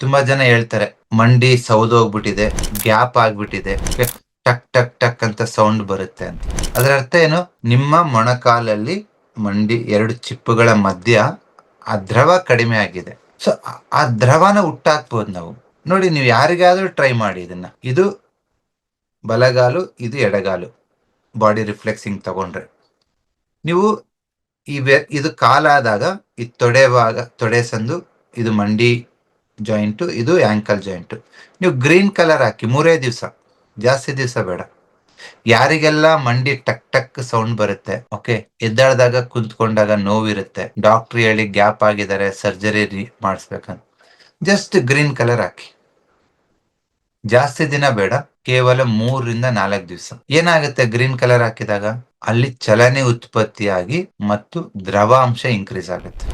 ತುಂಬಾ ಜನ ಹೇಳ್ತಾರೆ, ಮಂಡಿ ಸೌದೋಗ್ಬಿಟ್ಟಿದೆ, ಗ್ಯಾಪ್ ಆಗ್ಬಿಟ್ಟಿದೆ, ಟಕ್ ಟಕ್ ಟಕ್ ಅಂತ ಸೌಂಡ್ ಬರುತ್ತೆ ಅಂತ. ಅದರ ಅರ್ಥ ಏನು? ನಿಮ್ಮ ಮೊಣಕಾಲಲ್ಲಿ ಮಂಡಿ ಎರಡು ಚಿಪ್ಪುಗಳ ಮಧ್ಯ ಆ ದ್ರವ ಕಡಿಮೆ ಆಗಿದೆ. ಸೊ ಆ ದ್ರವನ ಹುಟ್ಟಾಕ್ಬೋದು ನಾವು. ನೋಡಿ, ನೀವು ಯಾರಿಗಾದ್ರೂ ಟ್ರೈ ಮಾಡಿ ಇದನ್ನ. ಇದು ಬಲಗಾಲು, ಇದು ಎಡಗಾಲು. ಬಾಡಿ ರಿಫ್ಲೆಕ್ಸಿಂಗ್ ತಗೊಂಡ್ರೆ. ನೀವು ಈ ಇದು ಕಾಲಾದಾಗ, ಈ ತೊಡೆವಾಗ, ತೊಡೆ ಸಂದು, ಇದು ಮಂಡಿ ಜಾಯಿಂಟು, ಇದು ಆಂಕಲ್ ಜಾಯಿಂಟು. ನೀವು ಗ್ರೀನ್ ಕಲರ್ ಹಾಕಿ, ಮೂರೇ ದಿವಸ, ಜಾಸ್ತಿ ದಿವಸ ಬೇಡ. ಯಾರಿಗೆಲ್ಲ ಮಂಡಿ ಟಕ್ ಟಕ್ ಸೌಂಡ್ ಬರುತ್ತೆ ಓಕೆ ಎದ್ದಾಡ್ದಾಗ, ಕುಂತ್ಕೊಂಡಾಗ ನೋವಿರುತ್ತೆ ಡಾಕ್ಟರ್ ಹೇಳಿ ಗ್ಯಾಪ್ ಆಗಿದ್ದಾರೆ, ಸರ್ಜರಿ ಮಾಡಿಸ್ಬೇಕಂತ ಜಸ್ಟ್ ಗ್ರೀನ್ ಕಲರ್ ಹಾಕಿ. ಜಾಸ್ತಿ ದಿನ ಬೇಡ, ಕೇವಲ ಮೂರರಿಂದ ನಾಲ್ಕು ದಿವಸ. ಏನಾಗುತ್ತೆ ಗ್ರೀನ್ ಕಲರ್ ಹಾಕಿದಾಗ? ಅಲ್ಲಿ ಚಲನೆ ಉತ್ಪತ್ತಿಯಾಗಿ ಮತ್ತು ದ್ರವಾಂಶ ಇನ್ಕ್ರೀಸ್ ಆಗುತ್ತೆ.